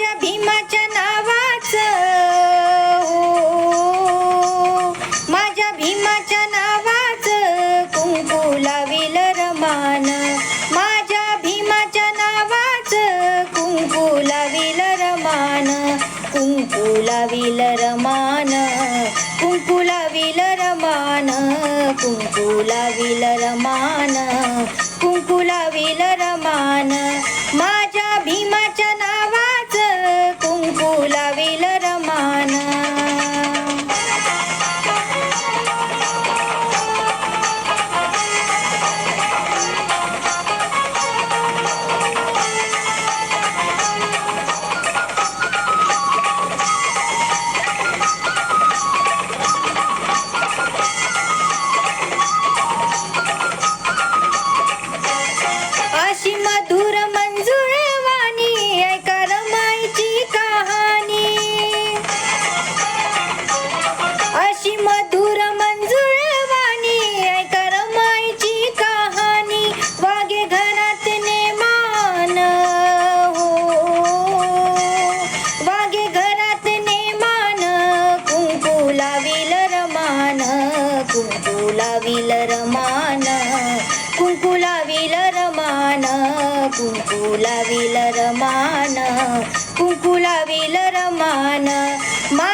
माझ्या भीमाच्या नावाच. माझ्या भीमाच्या नावाच कुंकू लाविल रमान. माझ्या भीमाच्या नावाच कुंकू लाविल रमान. कुंकू लाविल रमान. कुंकू लाविल रमान. कुंकू लाविल रमान. तुझी मधुर मंजूळ वाणी ऐका रमाईची कहाणी. अशी मधुर मंजूळ वाणी ऐका रमाईची कहाणी. वागे घरात नेमान हो. वागे घरात नेमान कुंकू लाविल रमान कुंकू लाविल रमान. कुंकू लाविल रमान कुंकू लाविल रमान कुंकू लाविल रमान मा